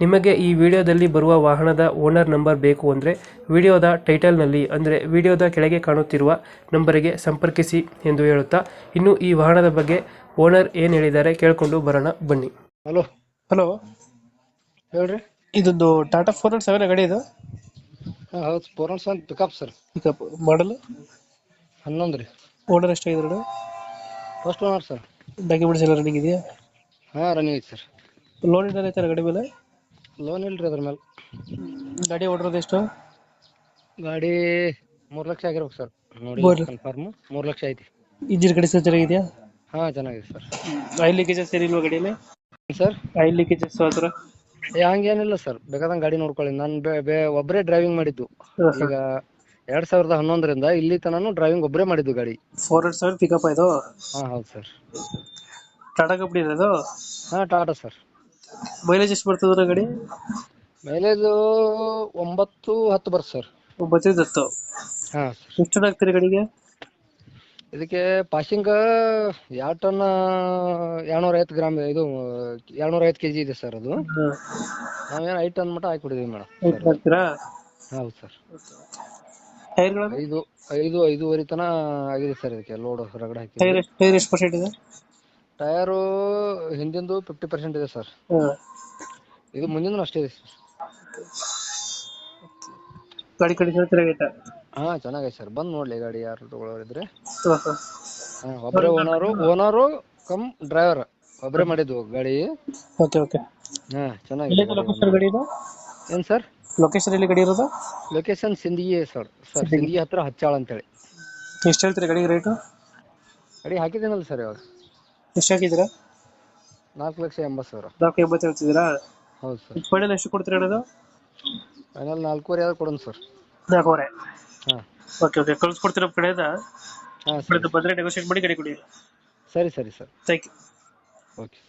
ನಿಮಗೆ ಈ ವಿಡಿಯೋದಲ್ಲಿ ಬರುವ ವಾಹನದ ಓನರ್ ನಂಬರ್ ಬೇಕು ಅಂದರೆ ವಿಡಿಯೋದ ಟೈಟಲ್ನಲ್ಲಿ ಅಂದರೆ ವಿಡಿಯೋದ ಕೆಳಗೆ ಕಾಣುತ್ತಿರುವ ನಂಬರಿಗೆ ಸಂಪರ್ಕಿಸಿ ಎಂದು ಹೇಳುತ್ತಾ ಇನ್ನು ಈ ವಾಹನದ ಬಗ್ಗೆ ಓನರ್ ಏನು ಹೇಳಿದ್ದಾರೆ ಕೇಳಿಕೊಂಡು ಬರೋಣ ಬನ್ನಿ. ಹಲೋ ಹಲೋ ಹೇಳ್ರಿ. ಇದೊಂದು ಟಾಟಾ ಫೋರ್ ನಾಟ್ ಸೆವೆನ್ ಗಾಡಿ ಇದು? ಹಾಂ ಹೌದು four one seven pickup sir pickup ಮಾಡಲು? ಹನ್ನೊಂದು ರೀ. ಓನರ್ ಎಷ್ಟಾಗಿದ್ದಾರೆ ಫಸ್ಟ್ ಓನರ್ ಸರ್ ಡಾಕ್ಯುಮೆಂಟ್ಸ್ ಎಲ್ಲ ರನ್ನಿಂಗ್ ಇದೆಯಾ? ಹಾಂ ರನ್ನಿಂಗ್ ಇದೆ ಸರ್ ಲೋನ್ ಇದ್ದಾರೆ ಗಾಡಿ ಮೇಲೆ? ಲೋನ್ ಇಲ್ರಿ ಅದ್ರ ಮೇಲೆ ಗಾಡಿ ಓಡಿರೋದು ಎಷ್ಟು? ಗಾಡಿ ಮೂರ್ ಲಕ್ಷ ಆಗಿರ್ಬೇಕು ಸರ್. ನೋಡಿ ಮೂರು. ಕನ್ಫರ್ಮ್ ಮೂರ್ ಲಕ್ಷ ಐತಿ. ಇಂಜಿನ್ ಕಡೆ ಸಹ ಚೆನ್ನಾಗಿದೆಯಾ ಹಾ ಚೆನ್ನಾಗಿದೆ ಸರ್. ಆಯಿಲ್ ಲೀಕೇಜಸ್ ಏನಿಲ್ವಾ ಗಾಡಿಯಲ್ಲಿ ಸರ್? ಆಯಿಲ್ ಲೀಕೇಜಸ್ ಹತ್ರ ಹಂಗೇನಿಲ್ಲ ಸರ್. ಬೇಕಾದಂಗ್ ಗಾಡಿ ನೋಡ್ಕೊಳ್ಳಿ. ನಾನು ಒಬ್ಬರೇ ಡ್ರೈವಿಂಗ್ ಮಾಡಿದ್ದು. ಈಗ ಎರಡ್ ಸಾವಿರದ ಹನ್ನೊಂದರಿಂದ ಇಲ್ಲಿ ತನಕ ಡ್ರೈವಿಂಗ್ ಒಬ್ಬರೇ ಮಾಡಿದ್ದು ಗಾಡಿ. ಫೋರ್ ಸೆವೆನ್ ಪಿಕಪ್ ಆಯ್ತು ಹಾ ಹೌದು ಸರ್. ಟಾಟಾ ಕಂಪ್ನಿ ಇರೋದು ಹಾಂ ಟಾಟಾ ಸರ್. ಮೈಲೇಜ್ ಎಷ್ಟು ಬರ್ತದೆ ಗಾಡಿ? ಮೈಲೇಜ್ ಒಂಬತ್ತು ಹತ್ತು ಬರ್ತ ಸರ್ ಒಂಬತ್ತೈದು ಹತ್ತು ಹಾ ಎಷ್ಟು ಹಾಕ್ತೀರಿ ಗಾಡಿಗೆ? ಇದಕ್ಕೆ ಪಾಸಿಂಗ್ ಎರಡು ಟನ್ ಏಳ್ನೂರ ಐವತ್ತು ಗ್ರಾಮ್ ಇದು ಏಳ್ನೂರ ಐವತ್ತು ಕೆ ಜಿ ಇದೆ ಸರ್ ಅದು. ನಾವೇನು ಐದು ಟನ್ ಮಟ್ಟ ಹಾಕಿ ಮೇಡಮ್ ಹಾಕ್ತೀರಾ? ಹೌದು ಸರ್ ಟೈರ್ಗಳು ಐದು ಐದು ಐದೂವರೆ ತನ ಆಗಿದೆ ಸರ್ ಇದಕ್ಕೆ ಲೋಡ್ ಹೊರಗಡೆ ಹಾಕಿ ಟೈರ್ ಎಷ್ಟು ಪರ್ಸೆಂಟ್ ಇದೆ? ಟಯರು ಹಿಂದಿಂದು ಫಿಫ್ಟಿ ಪರ್ಸೆಂಟ್ ಇದೆ ಸರ್ ಇದು ಮುಂದಿಂದು ಅಷ್ಟೇ ಇದೆ ಸರ್ ಗಾಡಿ ಕಂಡೀಷನ್ ಚೆನ್ನಾಗೈತೆ? ಹಾ ಚೆನ್ನಾಗೈತೆ ಸರ್ ಬಂದು ನೋಡ್ಲಿ ಗಾಡಿ ಯಾರು ತಗೊಳ್ಳೋರಿದ್ರೆ ಒಬ್ಬರೇ ಓನರು ಓನರು ಕಮ್ ಡ್ರೈವರ್ ಒಬ್ಬರೇ ಮಾಡಿದ್ವು ಗಾಡಿ. Okay okay. ಹಾ ಚೆನ್ನಾಗಿದೆ ಲೊಕೇಶನ್ ಗಾಡಿ ಏನು ಸರ್ ಲೊಕೇಶನ್ ಎಲ್ಲಿ ಗಾಡಿ ಇರೋದು? Location Sindagi sir sir Sindagi. ಹತ್ರ ಹಚ್ಚಾಳ ಅಂತೇಳಿ. ಎಷ್ಟು ಹೇಳ್ತೀರಿ ಗಾಡಿಗೆ ರೇಟು ಗಾಡಿ ಹಾಕಿದ್ದೀನಲ್ಲ ಸರ್ ಇವಾಗ. ಎಷ್ಟು ಹಾಕಿದ್ದೀರಾ? ನಾಲ್ಕು ಲಕ್ಷ ಎಂಬತ್ತು ಸಾವಿರ. ನಾಲ್ಕು ಎಂಬತ್ತು ಹೇಳ್ತಿದ್ದೀರಾ? ಹೌದು ಸರ್. ಫೈನಲ್ ಎಷ್ಟು ಕೊಡ್ತೀರಾ ಹೇಳೋದು ಫೈನಲ್ ನಾಲ್ಕೂವರೆ ಆದ್ರೆ ಕೊಡೋಣ ಸರ್. ನಾಲ್ಕೂವರೆ. ಹಾಂ. ಓಕೆ ಓಕೆ ಕಳಿಸ್ಕೊಡ್ತೀರಾ ನಮ್ಮ ಕಡೆಯಿಂದ ಹಾಂ ಸರಿ. ಬಂದರೆ ನೆಗೋಷಿಯೇಟ್ ಮಾಡಿ ಗಾಡಿ ಕೊಡಿ. ಸರಿ ಸರಿ ಸರ್. Thank you okay